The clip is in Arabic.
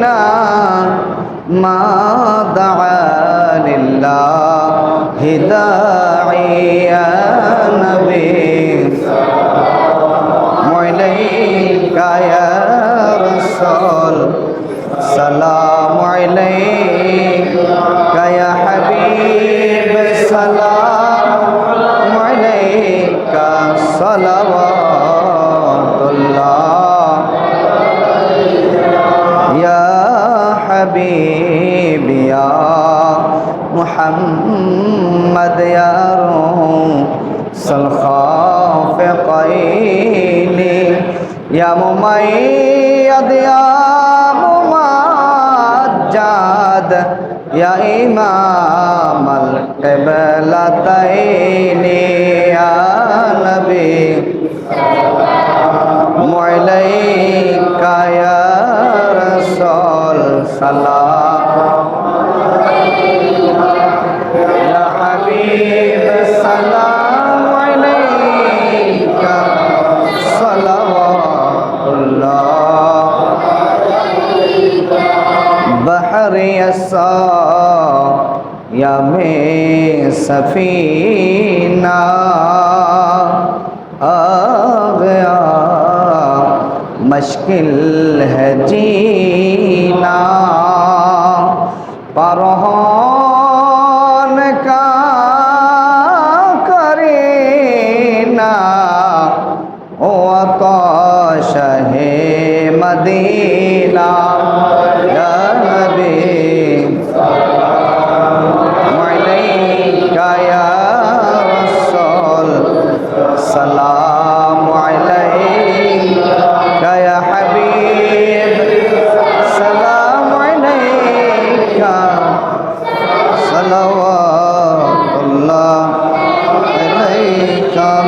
علينا ما دعا لله داعي يا نبي عليك يا رسول سلام عليك يا حبيب سلام عليك صلوات يا محمد يا روح الخافقين. يا مميز يا ممجد يا إمام القبلتين. يا نبي عليك يا رسول سلام. سفینہ آ گیا مشکل ہے جینا परहन का करीना ओ तो शहे मदीना। Gracias.